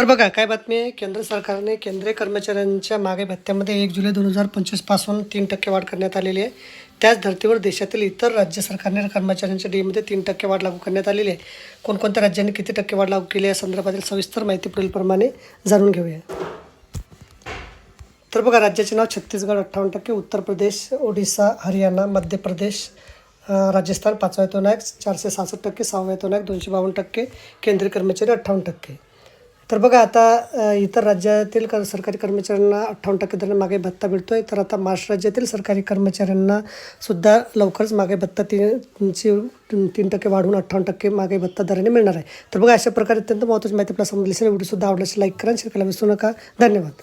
तर बघा काय बातमी आहे? केंद्र सरकारने केंद्रीय कर्मचाऱ्यांच्या मागे भत्त्यामध्ये एक जुलै दोन हजार पंचवीसपासून तीन टक्के वाढ करण्यात आलेली आहे. त्याच धर्तीवर देशातील इतर राज्य सरकारने कर्मचाऱ्यांच्या डीमध्ये तीन टक्के वाढ लागू करण्यात आलेली आहे. कोणकोणत्या राज्यांनी किती टक्के वाढ लागू केली या संदर्भातील सविस्तर माहिती पुढीलप्रमाणे जाणून घेऊया. तर बघा राज्याचे नाव छत्तीसगड अठ्ठावन्न टक्के उत्तर प्रदेश ओडिसा हरियाणा मध्य प्रदेश राजस्थान पाचवा येतो नायक चारशे सहासष्ट टक्के सहावा येतो नायक दोनशे बावन्न टक्के केंद्रीय कर्मचारी अठ्ठावन्न टक्के. तर बघा आता इतर राज्यातील कर सरकारी कर्मचाऱ्यांना अठ्ठावन्न टक्के दराने मागे भत्ता मिळतो आहे तर आता महाराष्ट्र राज्यातील सरकारी कर्मचाऱ्यांना सुद्धा लवकरच मागे भत्ता तीनची तीन टक्के वाढून अठ्ठावन्न टक्के मागे भत्ता दराने मिळणार आहे. तर बघा अशा प्रकारे अत्यंत महत्त्वाची माहिती आपल्याला समजली असेल व्हिडिओसुद्धा आवडल्यास लाईक करा शेअर करायला विसरू नका. धन्यवाद.